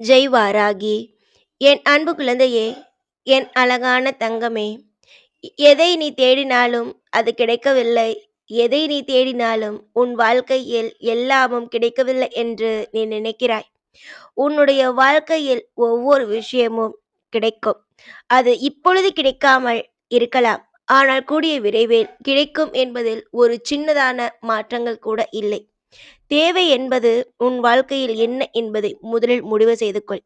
ஜெய் வாராகி என் அன்பு குழந்தையே என் அழகான தங்கமே எதை நீ தேடினாலும் அது கிடைக்கவில்லை. எதை நீ தேடினாலும் உன் வாழ்க்கையில் எல்லாமும் கிடைக்கவில்லை என்று நீ நினைக்கிறாய். உன்னுடைய வாழ்க்கையில் ஒவ்வொரு விஷயமும் கிடைக்கும். அது இப்பொழுது கிடைக்காமல் இருக்கலாம். ஆனால் கூடிய விரைவில் கிடைக்கும் என்பதில் ஒரு சின்னதான மாற்றங்கள் கூட இல்லை. தேவை என்பது உன் வாழ்க்கையில் என்ன என்பதை முதலில் முடிவு செய்து கொள்.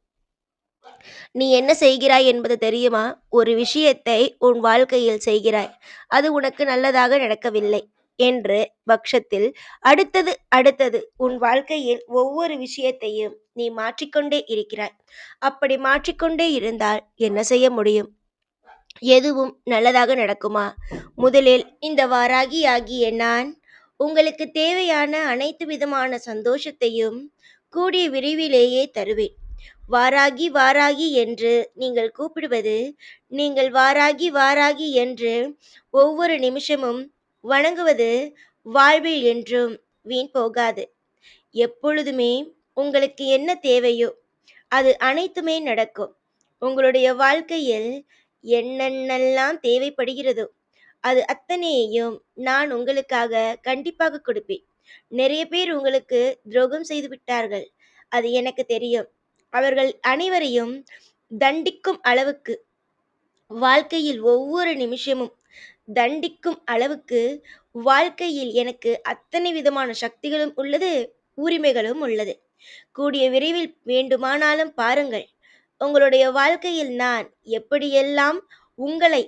நீ என்ன செய்கிறாய் என்பது தெரியுமா? ஒரு விஷயத்தை உன் வாழ்க்கையில் செய்கிறாய். அது உனக்கு நல்லதாக நடக்கவில்லை என்று பட்சத்தில் அடுத்தது அடுத்தது உன் வாழ்க்கையில் ஒவ்வொரு விஷயத்தையும் நீ மாற்றிக்கொண்டே இருக்கிறாய். அப்படி மாற்றிக்கொண்டே இருந்தால் என்ன செய்ய முடியும்? எதுவும் நல்லதாக நடக்குமா? முதலில் இந்த வாராகி ஆகிய நான் உங்களுக்கு தேவையான அனைத்து விதமான சந்தோஷத்தையும் கூடிய விரைவிலேயே தருவேன். வாராகி வாராகி என்று நீங்கள் கூப்பிடுவது நீங்கள் வாராகி வாராகி என்று ஒவ்வொரு நிமிஷமும் வணங்குவது வாழ்வில் என்றும் வீண் போகாது. எப்பொழுதுமே உங்களுக்கு என்ன தேவையோ அது அனைத்துமே நடக்கும். உங்களுடைய வாழ்க்கையில் என்னென்னலாம் தேவைப்படுகிறதோ அது அத்தனையையும் நான் உங்களுக்காக கண்டிப்பாக கொடுப்பேன். நிறைய பேர் உங்களுக்கு துரோகம் செய்து விட்டார்கள். அது எனக்கு தெரியும். அவர்கள் அனைவரையும் தண்டிக்கும் அளவுக்கு வாழ்க்கையில் ஒவ்வொரு நிமிஷமும் தண்டிக்கும் அளவுக்கு வாழ்க்கையில் எனக்கு அத்தனை விதமான சக்திகளும் உள்ளது உரிமைகளும் உள்ளது. கூடிய விரைவில் வேண்டுமானாலும் பாருங்கள். உங்களுடைய வாழ்க்கையில் நான் எப்படியெல்லாம் உங்களை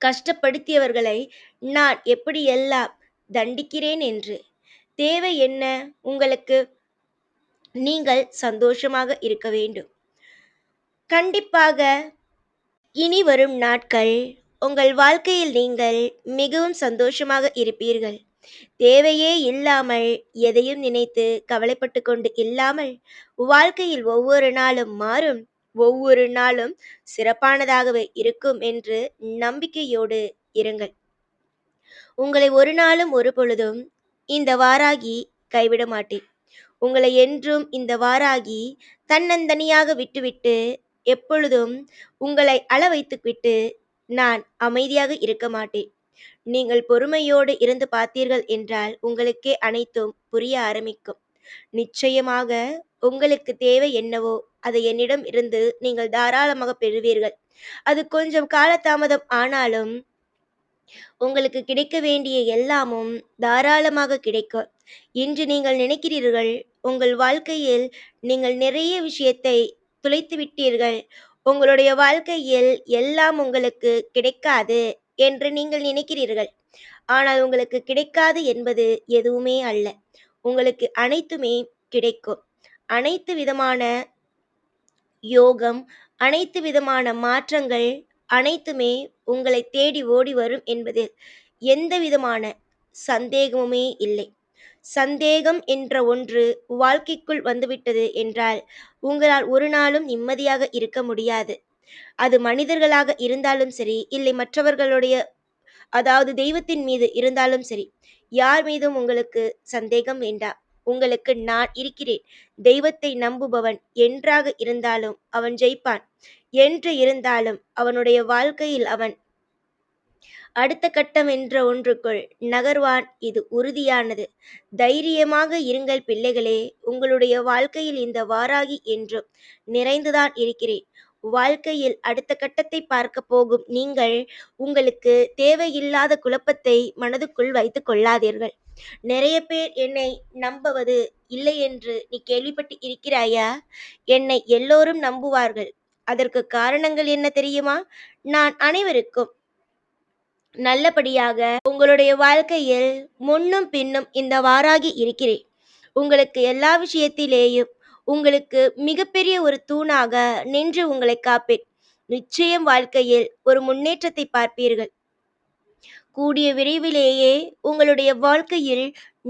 கஷ்டப்படுத்தியவர்களை நான் எப்படியெல்லாம் தண்டிக்கிறேன் என்று. தேவை என்ன? உங்களுக்கு நீங்கள் சந்தோஷமாக இருக்க வேண்டும். கண்டிப்பாக இனி வரும் நாட்கள் உங்கள் வாழ்க்கையில் நீங்கள் மிகவும் சந்தோஷமாக இருப்பீர்கள். தேவையே இல்லாமல் எதையும் நினைத்து கவலைப்பட்டு கொண்டு இல்லாமல் வாழ்க்கையில் ஒவ்வொரு நாளும் மாறும். ஒவ்வொரு நாளும் சிறப்பானதாகவே இருக்கும் என்று நம்பிக்கையோடு இருங்கள். உங்களை ஒரு நாளும் ஒரு பொழுதும் இந்த வாராகி கைவிட மாட்டேன். உங்களை என்றும் இந்த வாராகி தன்னந்தனியாக விட்டுவிட்டு எப்பொழுதும் உங்களை அள வைத்துவிட்டு நான் அமைதியாக இருக்க மாட்டேன். நீங்கள் பொறுமையோடு இருந்து பார்த்தீர்கள் என்றால் உங்களுக்கே அனைத்தும் புரிய ஆரம்பிக்கும். நிச்சயமாக உங்களுக்கு தேவை என்னவோ அதை என்னிடம் இருந்து நீங்கள் தாராளமாக பெறுவீர்கள். அது கொஞ்சம் காலதாமதம் ஆனாலும் உங்களுக்கு கிடைக்க வேண்டிய எல்லாமும் தாராளமாக கிடைக்கும். இன்று நீங்கள் நினைக்கிறீர்கள் உங்கள் வாழ்க்கையில் நீங்கள் நிறைய விஷயத்தை துளைத்து விட்டீர்கள் உங்களுடைய வாழ்க்கையில் எல்லாம் உங்களுக்கு கிடைக்காது என்று நீங்கள் நினைக்கிறீர்கள். ஆனால் உங்களுக்கு கிடைக்காது என்பது எதுவுமே அல்ல. உங்களுக்கு அனைத்துமே கிடைக்கும். அனைத்து விதமான யோகம் அனைத்து விதமான மாற்றங்கள் அனைத்துமே உங்களை தேடி ஓடி வரும் என்பதில் எந்த விதமான சந்தேகமுமே இல்லை. சந்தேகம் என்ற ஒன்று வாழ்க்கைக்குள் வந்துவிட்டது என்றால் உங்களால் ஒரு நாளும் நிம்மதியாக இருக்க முடியாது. அது மனிதர்களாக இருந்தாலும் சரி இல்லை மற்றவர்களுடைய அதாவது தெய்வத்தின் மீது இருந்தாலும் சரி யார் மீதும் உங்களுக்கு சந்தேகம் வேண்டாம். உங்களுக்கு நான் இருக்கிறேன். தெய்வத்தை நம்புபவன் என்றாக இருந்தாலும் அவன் ஜெயிப்பான். என்று இருந்தாலும் அவனுடைய வாழ்க்கையில் அவன் அடுத்த கட்டம் என்ற ஒன்றுக்குள் நகர்வான். இது உறுதியானது. தைரியமாக இருங்கள் பிள்ளைகளே. உங்களுடைய வாழ்க்கையில் இந்த வாராகி என்றும் நிறைந்துதான் இருக்கிறேன். வாழ்க்கையில் அடுத்த கட்டத்தை பார்க்க போகும் நீங்கள் உங்களுக்கு தேவையில்லாத குழப்பத்தை மனதுக்குள் வைத்துக் கொள்ளாதீர்கள். நிறைய பேர் என்னை நம்புவது இல்லை என்று நீ கேள்விப்பட்டு இருக்கிறாயா? என்னை எல்லோரும் நம்புவார்கள். அதற்கு காரணங்கள் என்ன தெரியுமா? நான் அனைவருக்கும் நல்லபடியாக உங்களுடைய வாழ்க்கையில் முன்னும் பின்னும் இந்த வாராகி இருக்கிறேன். உங்களுக்கு எல்லா விஷயத்திலேயும் உங்களுக்கு மிகப்பெரிய ஒரு தூணாக நின்று உங்களை காப்பேன். நிச்சயம் வாழ்க்கையில் ஒரு முன்னேற்றத்தை பார்ப்பீர்கள். கூடிய விரைவிலேயே உங்களுடைய வாழ்க்கையில்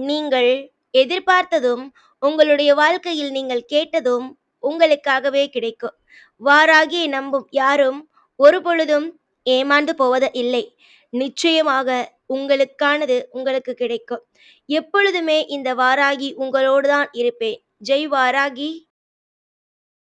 நீங்கள் எதிர்பார்த்ததும் உங்களுடைய வாழ்க்கையில் நீங்கள் கேட்டதும் உங்களுக்காகவே கிடைக்கும். வாராகி நம்பும் யாரும் ஒரு பொழுதும் ஏமாந்து போவது இல்லை. நிச்சயமாக உங்களுக்கானது உங்களுக்கு கிடைக்கும். எப்பொழுதுமே இந்த வாராகி உங்களோடு தான் இருப்பேன். ஜெய் வாராகி